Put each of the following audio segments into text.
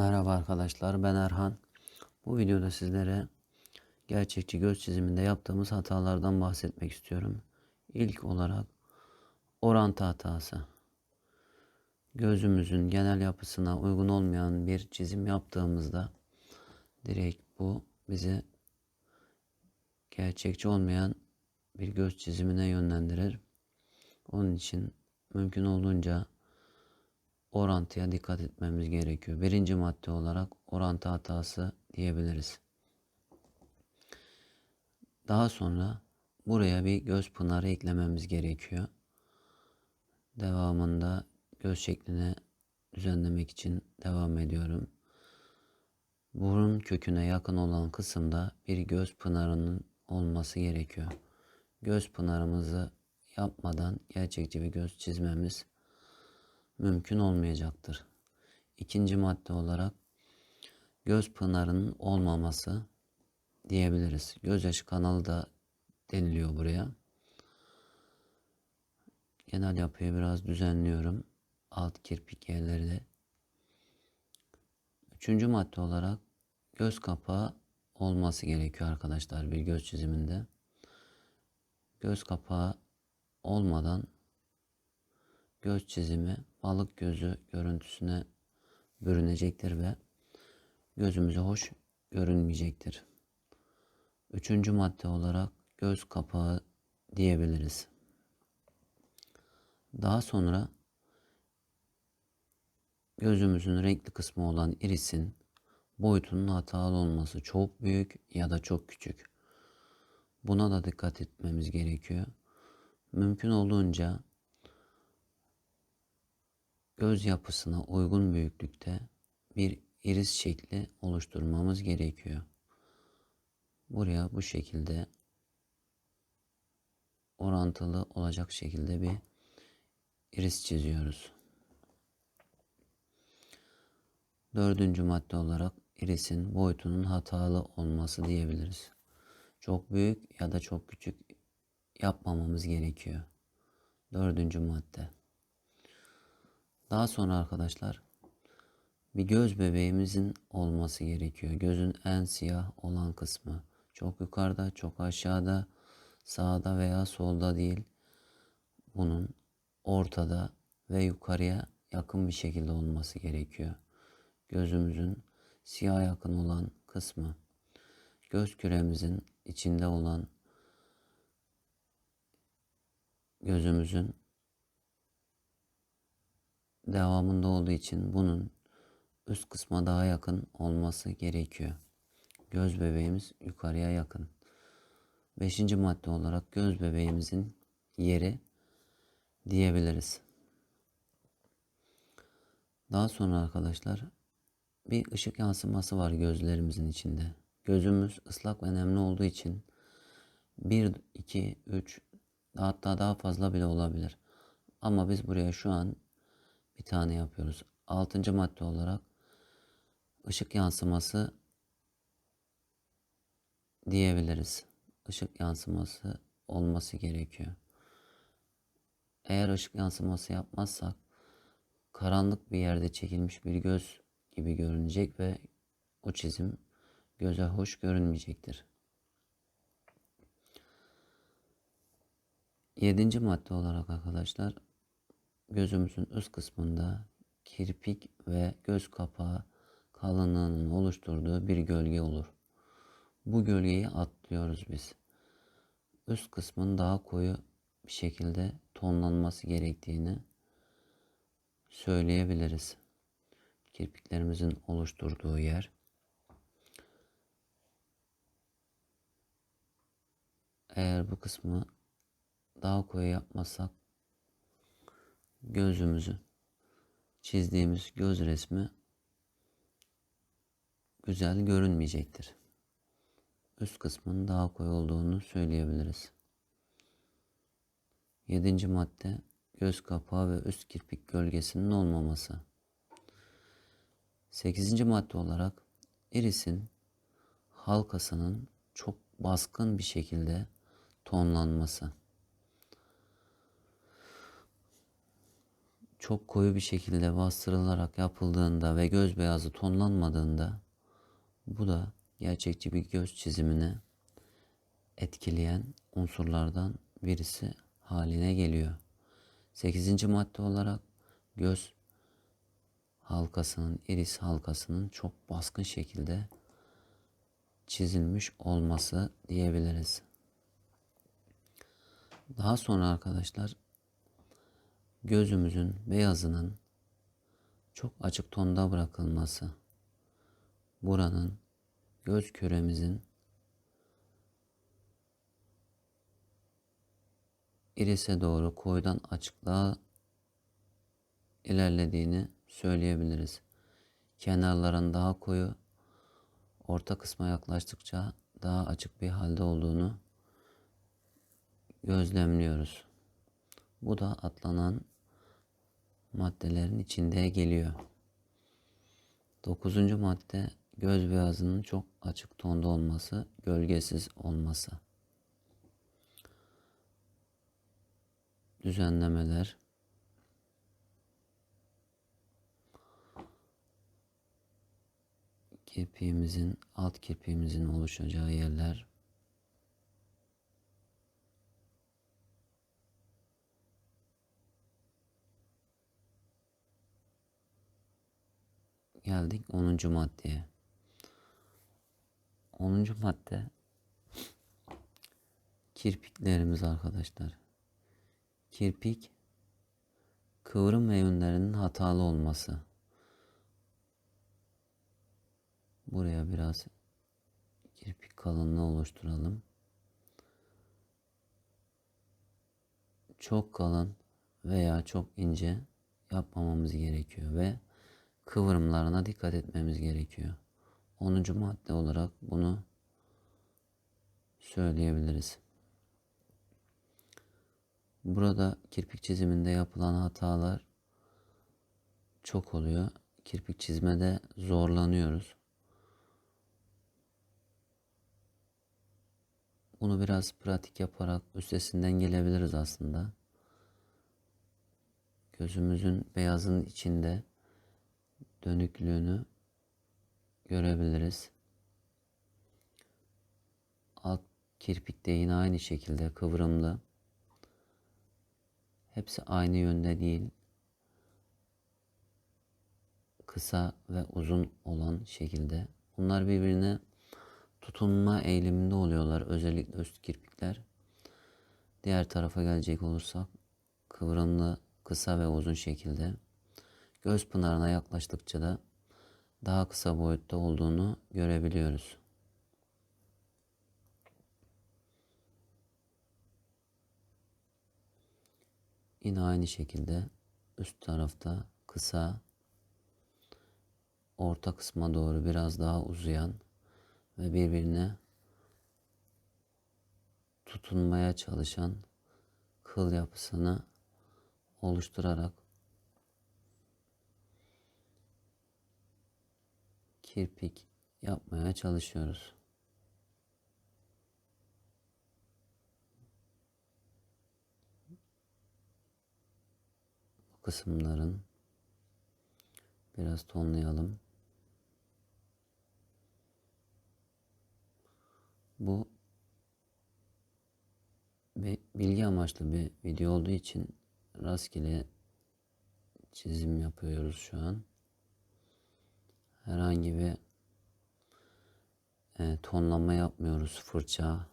Merhaba arkadaşlar ben Erhan. Bu videoda sizlere gerçekçi göz çiziminde yaptığımız hatalardan bahsetmek istiyorum. İlk olarak orantı hatası. Gözümüzün genel yapısına uygun olmayan bir çizim yaptığımızda direkt bu bizi gerçekçi olmayan bir göz çizimine yönlendirir. Onun için mümkün olduğunca orantıya dikkat etmemiz gerekiyor. Birinci madde olarak orantı hatası diyebiliriz. Daha sonra buraya bir göz pınarı eklememiz gerekiyor. Devamında göz şeklini düzenlemek için devam ediyorum. Burun köküne yakın olan kısımda bir göz pınarının olması gerekiyor. Göz pınarımızı yapmadan gerçekçi bir göz çizmemiz mümkün olmayacaktır. İkinci madde olarak göz pınarının olmaması diyebiliriz. Gözyaşı kanalı da deniliyor buraya. Genel yapıyı biraz düzenliyorum. Alt kirpik yerleri de. Üçüncü madde olarak göz kapağı olması gerekiyor arkadaşlar bir göz çiziminde. Göz kapağı olmadan göz çizimi balık gözü görüntüsüne bürünecektir ve gözümüze hoş görünmeyecektir. Üçüncü madde olarak göz kapağı diyebiliriz. Daha sonra gözümüzün renkli kısmı olan irisin boyutunun hatalı olması çok büyük ya da çok küçük. Buna da dikkat etmemiz gerekiyor. Mümkün olduğunca göz yapısına uygun büyüklükte bir iris şekli oluşturmamız gerekiyor. Buraya bu şekilde orantılı olacak şekilde bir iris çiziyoruz. Dördüncü madde olarak irisin boyutunun hatalı olması diyebiliriz. Çok büyük ya da çok küçük yapmamamız gerekiyor. Dördüncü madde. Daha sonra arkadaşlar bir göz bebeğimizin olması gerekiyor. Gözün en siyah olan kısmı. Çok yukarıda, çok aşağıda, sağda veya solda değil. Bunun ortada ve yukarıya yakın bir şekilde olması gerekiyor. Gözümüzün siyah yakın olan kısmı. Göz küremizin içinde olan gözümüzün devamında olduğu için bunun üst kısma daha yakın olması gerekiyor. Göz bebeğimiz yukarıya yakın. Beşinci madde olarak göz bebeğimizin yeri diyebiliriz. Daha sonra arkadaşlar bir ışık yansıması var gözlerimizin içinde. Gözümüz ıslak ve nemli olduğu için 1, 2, 3 hatta daha fazla bile olabilir. Ama biz buraya şu an bir tane yapıyoruz. Altıncı madde olarak ışık yansıması diyebiliriz. Işık yansıması olması gerekiyor. Eğer ışık yansıması yapmazsak karanlık bir yerde çekilmiş bir göz gibi görünecek ve o çizim göze hoş görünmeyecektir. Yedinci madde olarak arkadaşlar gözümüzün üst kısmında kirpik ve göz kapağı kalınlığının oluşturduğu bir gölge olur. Bu gölgeyi atlıyoruz biz. Üst kısmın daha koyu bir şekilde tonlanması gerektiğini söyleyebiliriz. Kirpiklerimizin oluşturduğu yer. Eğer bu kısmı daha koyu yapmazsak gözümüzü çizdiğimiz göz resmi güzel görünmeyecektir. Üst kısmın daha koyu olduğunu söyleyebiliriz. Yedinci madde göz kapağı ve üst kirpik gölgesinin olmaması. Sekizinci madde olarak irisin halkasının çok baskın bir şekilde tonlanması. Çok koyu bir şekilde bastırılarak yapıldığında ve göz beyazı tonlanmadığında bu da gerçekçi bir göz çizimini etkileyen unsurlardan birisi haline geliyor. 8. madde olarak göz halkasının, iris halkasının çok baskın şekilde çizilmiş olması diyebiliriz. Daha sonra arkadaşlar gözümüzün beyazının çok açık tonda bırakılması, buranın göz küremizin irise doğru koyudan açıklığa ilerlediğini söyleyebiliriz. Kenarların daha koyu, orta kısma yaklaştıkça daha açık bir halde olduğunu gözlemliyoruz. Bu da atlanan maddelerin içinde geliyor. Dokuzuncu madde göz beyazının çok açık tonda olması, gölgesiz olması. Düzenlemeler kirpiğimizin, alt kirpiğimizin oluşacağı yerler geldik 10. maddeye. 10. madde kirpiklerimiz arkadaşlar. Kirpik kıvrım ve yönlerinin hatalı olması. Buraya biraz kirpik kalınlığı oluşturalım. Çok kalın veya çok ince yapmamamız gerekiyor ve kıvrımlarına dikkat etmemiz gerekiyor. 10. madde olarak bunu söyleyebiliriz. Burada kirpik çiziminde yapılan hatalar çok oluyor. Kirpik çizmede zorlanıyoruz. Bunu biraz pratik yaparak üstesinden gelebiliriz aslında. Gözümüzün beyazın içinde dönüklüğünü görebiliriz. Alt kirpik de yine aynı şekilde kıvrımlı. Hepsi aynı yönde değil. Kısa ve uzun olan şekilde. Bunlar birbirine tutunma eğiliminde oluyorlar. Özellikle üst kirpikler. Diğer tarafa gelecek olursak kıvrımlı, kısa ve uzun şekilde. Göz pınarına yaklaştıkça da daha kısa boyutta olduğunu görebiliyoruz. Yine aynı şekilde üst tarafta kısa, orta kısma doğru biraz daha uzayan ve birbirine tutunmaya çalışan kıl yapısını oluşturarak kirpik yapmaya çalışıyoruz. Bu kısımların biraz tonlayalım. Bu bir bilgi amaçlı bir video olduğu için rastgele çizim yapıyoruz şu an. Herhangi bir e, tonlama yapmıyoruz. Fırça,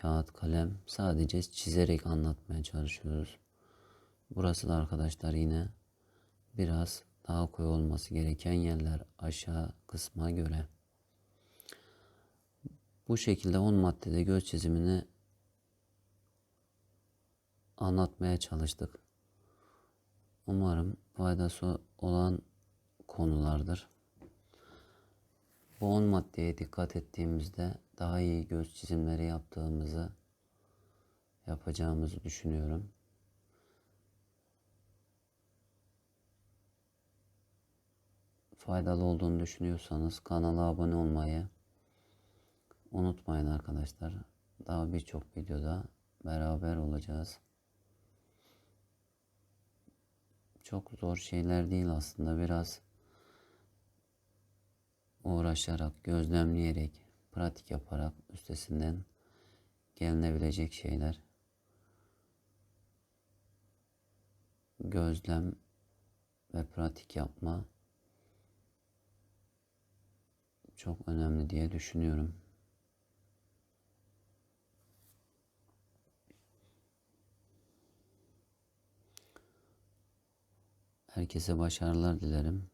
kağıt, kalem. Sadece çizerek anlatmaya çalışıyoruz. Burası da arkadaşlar yine biraz daha koyu olması gereken yerler aşağı kısma göre. Bu şekilde 10 maddede göz çizimini anlatmaya çalıştık. Umarım faydası olan konulardır. Bu 10 maddeye dikkat ettiğimizde daha iyi göz çizimleri yaptığımızı yapacağımızı düşünüyorum. Faydalı olduğunu düşünüyorsanız kanala abone olmayı unutmayın arkadaşlar. Daha birçok videoda beraber olacağız. çok zor şeyler değil aslında. Biraz uğraşarak, gözlemleyerek, pratik yaparak üstesinden gelinebilecek şeyler. Gözlem ve pratik yapma çok önemli diye düşünüyorum. Herkese başarılar dilerim.